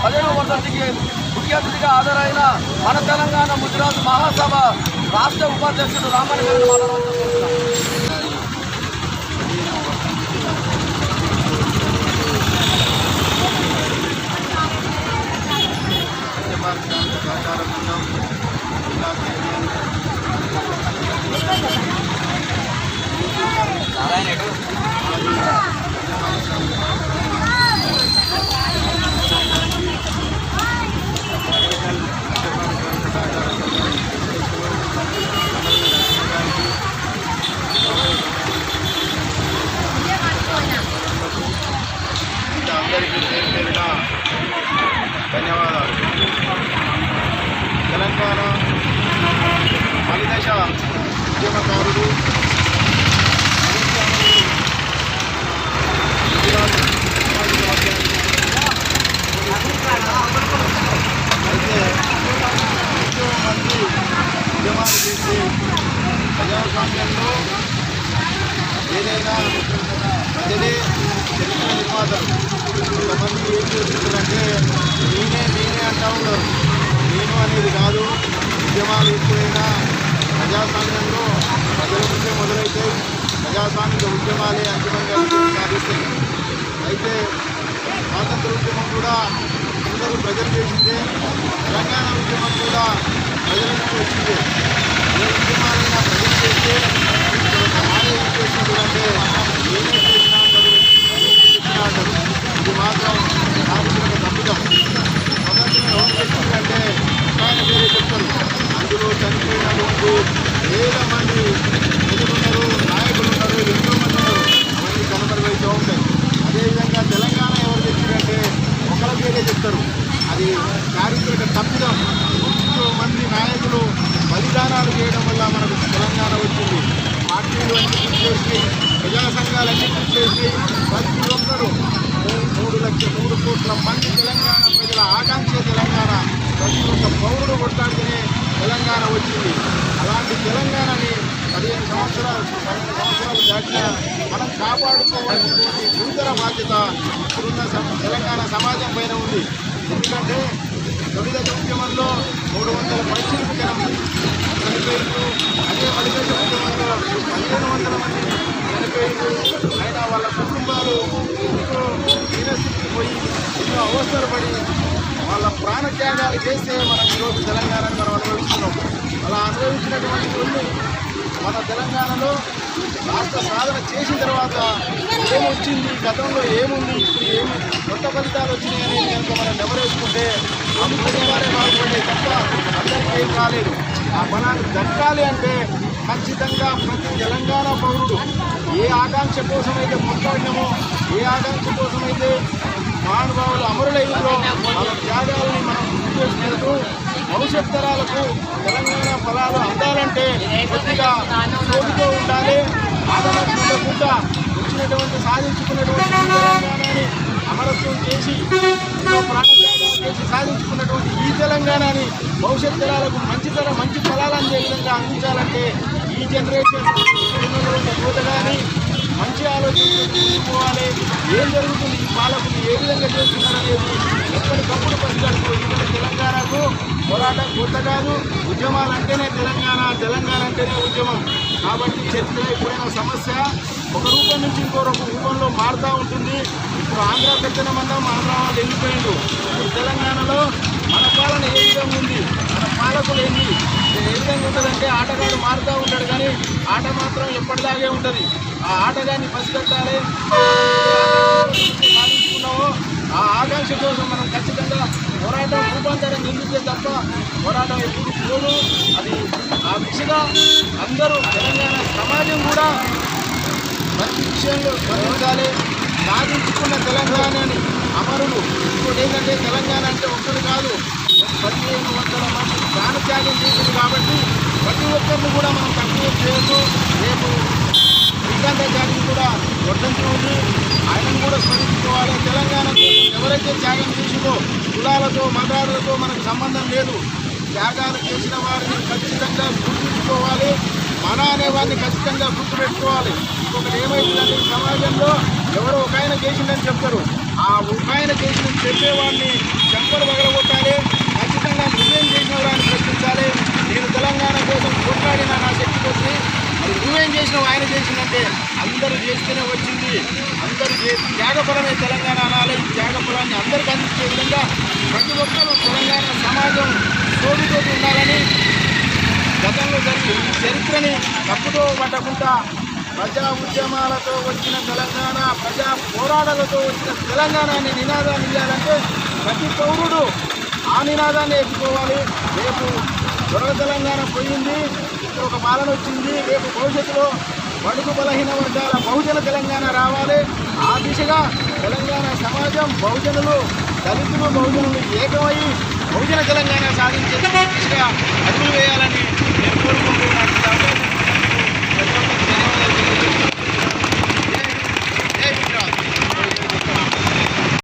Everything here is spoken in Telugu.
పదిహేను వర్షానికి ముఖ్య అతిథిగా హాజరైన మన తెలంగాణ గుజరాత్ మహాసభ రాష్ట్ర ఉపాధ్యక్షుడు రామణి గారిని మాట్లాడుతున్నాం అందరికీ పేరు పేరున ధన్యవాదాలు తెలంగాణ మలిదశ ఉద్యమకారుడు గుజరాత్ సామాజిక వర్గానికి అయితే ఎంతో మంది ఉద్యమాలు చేసి ఏదైనా ప్రజలే చరిత్ర నిర్మాతలు కొంతమంది ఏం చేస్తున్నారంటే నేనే నేనే అంటా ఉన్నారు నేను అనేది కాదు ఉద్యమాలు ఎప్పుడైనా ప్రజాస్వామ్యంలో ప్రజల నుంచే మొదలైతాయి ప్రజాస్వామిక ఉద్యమాలే అంతిమంగా సాధిస్తాయి అయితే స్వాతంత్ర ఉద్యమం కూడా అందరూ ప్రజలు చేసిందే. తెలంగాణ ఉద్యమం కూడా ప్రజల నుంచి వచ్చిందే. ఏ ఉద్యమాలైనా ప్రజలు చేస్తే ఆడే ఏం చేస్తుంటారంటే నేనే చేసినా అంటారు నేనే చేసినా అంటారు ఇది మాత్రం కార్మికులకు తప్పుదాం స్వతంత్రం ఎవరు చేసిందంటే ఆయన వేరే చెప్తారు అందులో చనిపోయినటువంటి వేల మంది ప్రజలున్నారు నాయకులు ఉన్నారు ఎంతో మంది ఉన్నారు అవన్నీ కనుమరుగైతూ ఉంటాయి అదేవిధంగా తెలంగాణ ఎవరు తెచ్చారంటే ఒకరి పేరే చెప్తారు అది చారిత్రక తప్పిదం ఎంతో మంది నాయకులు బలిదానాలు చేయడం వల్ల మనకు తెలంగాణ వచ్చింది పార్టీలు అన్ని చేసి ప్రజా సంఘాలన్నీ చేసి ప్రతి ఒక్కరు మూ- మూడు లక్షల మూడు కోట్ల మంది తెలంగాణ ప్రజల ఆకాంక్ష తెలంగాణ. ప్రతి ఒక్క పౌరుడు కొట్టాడితేనే తెలంగాణ వచ్చింది. అలాంటి తెలంగాణని పదిహేను సంవత్సరాలు పన్నెండు సంవత్సరాలు దాటిన మనం కాపాడుకోవాల్సినటువంటి గురుతర బాధ్యత ఇప్పుడున్న తెలంగాణ సమాజం పైన ఉంది. ఎందుకంటే తొలి దశ ఉద్యమంలో మూడు వందల పరిస్థితులు జనం చనిపోయింది అదే మలిదశ ఉద్యమంలో పదిహేను వందల మంది. చనిపోయింది అయినా వాళ్ళ కుటుంబాలు ఎంతో దీనస్థితికి పోయి ఎంతో అవసరపడి వాళ్ళ ప్రాణ త్యాగాలు చేస్తే మనం ఈరోజు తెలంగాణను మనం అనుభవిస్తున్నాం. అలా అనుభవించినటువంటి వాళ్ళు మన తెలంగాణలో రాష్ట్ర సాధన చేసిన తర్వాత ఏమొచ్చింది గతంలో ఏముంది ఇప్పుడు ఏమి కొత్త ఫలితాలు వచ్చినాయని కనుక మనం నెమరేసుకుంటే అందరి వారే బాగుపడే తప్ప అందరికీ ఏం కాలేదు. ఆ బలాన్ని దక్కాలి అంటే ఖచ్చితంగా ప్రతి తెలంగాణ పౌరుడు ఏ ఆకాంక్ష కోసమైతే కొట్లాడినామో ఏ ఆకాంక్ష కోసమైతే మహానుభావులు అమరులైనలో వాళ్ళ త్యాగాలని మనం గుర్తు చేసుకుంటూ భవిష్యత్ తరాలకు తెలంగాణ ఫలాలు అందాలంటే కొద్దిగా సోటుతో ఉండాలి. ఆదరణ ఉండకుండా వచ్చినటువంటి సాధించుకున్నటువంటి తెలంగాణని అమరత్వం చేసి ఎన్నో ప్రాణత్యాగాలు చేసి సాధించుకున్నటువంటి ఈ తెలంగాణని భవిష్యత్ తరాలకు మంచి తర మంచి ఫలాలు అందే విధంగా అందించాలంటే ఈ జనరేషన్ యువత కానీ మంచి ఆలోచించుకోవాలి తీసుకోవాలి. ఏం జరుగుతుంది? ఈ పాలకులు ఏ విధంగా చేస్తున్నారనేది ఎప్పటికప్పుడు పసిగడుతూ ఇక్కడ తెలంగాణకు పోరాటం కొత్త కాదు. ఉద్యమాలు అంటేనే తెలంగాణ తెలంగాణ అంటేనే ఉద్యమం. కాబట్టి చరిత్ర ఎప్పుడైనా సమస్య? ఒక రూపం నుంచి ఇంకో రూపంలో మారుతూ ఉంటుంది. ఇప్పుడు ఆంధ్ర పెత్తనమన్నాం ఆంధ్ర వాళ్ళు వెళ్ళిపోయిండు ఇప్పుడు తెలంగాణలో మన పాలన ఏ విధంగా ఉంది? మన పాలకులు ఏంటి ఏ విధంగా ఉంటుందంటే ఆటగాడు మారుతూ ఉంటాడు ఆట మాత్రం ఎప్పటిలాగే ఉంటుంది. ఆ ఆటగాన్ని పసిగట్టాలి. సాధించుకున్నావో ఆ ఆకాంక్ష కోసం మనం ఖచ్చితంగా పోరాటం రూపాంతరం చెందితే తప్ప పోరాటం ఎప్పుడు పోదు. అది ఆ దిశగా అందరూ తెలంగాణ సమాజం కూడా ప్రతి విషయంలో స్పందించాలి. సాధించుకున్న తెలంగాణని అమరులు. ఇప్పుడు ఏంటంటే తెలంగాణ అంటే ఒక్కడు కాదు. పదిహేను వందల మంది ప్రాణత్యాగం చేసింది కాబట్టి ప్రతి ఒక్కరిని కూడా మనం తక్కువ చేయొద్దు. రేపు శ్రీకాంతాచార్యులు కూడా వర్ధంతి ఆయన ఆయనను కూడా స్మరించుకోవాలి. తెలంగాణ కోసం ఎవరైతే త్యాగం చేసిందో కులాలతో మతాలతో మనకు సంబంధం లేదు. త్యాగాలు చేసిన వారిని ఖచ్చితంగా గుర్తుంచుకోవాలి. మన అనేవారిని ఖచ్చితంగా గుర్తుపెట్టుకోవాలి. ఇంకొకటి ఏమైందంటే సమాజంలో ఎవరో ఒక ఆయన చేసిందని చెప్తారు. ఆ ఒక ఆయన చేసిందని చెప్పేవాడిని కుప్పలు పగలగొట్టాలి ఖచ్చితంగా నిజం నువ్వేం ఆయన చేసిందంటే అందరూ చేస్తూనే వచ్చింది. అందరూ చే- తెలంగాణ అనాలి. ఈ త్యాగపరాన్ని అందరికీ అందించే విధంగా ప్రతి ఒక్కరూ తెలంగాణ సమాజం తోడుతోటి ఉండాలని గతంలో జరిగిన చరిత్రని తప్పుతో పట్టకుండా ప్రజా ఉద్యమాలతో వచ్చిన తెలంగాణ ప్రజా పోరాటాలతో వచ్చిన తెలంగాణని నినాదాన్ని ఇవ్వాలంటే ప్రతి పౌరుడు ఆ నినాదాన్ని ఎత్తుకోవాలి. రేపు దొరక తెలంగాణ పోయింది. ఇప్పుడు ఒక పాలన వచ్చింది. రేపు భవిష్యత్తులో బడుగు బలహీన వర్గాల బహుజన తెలంగాణ రావాలి. ఆ దిశగా తెలంగాణ సమాజం బహుజనులు దళితులు బహుజనులు ఏకమై బహుజన తెలంగాణ సాధించే దిశగా అడుగులు వేయాలని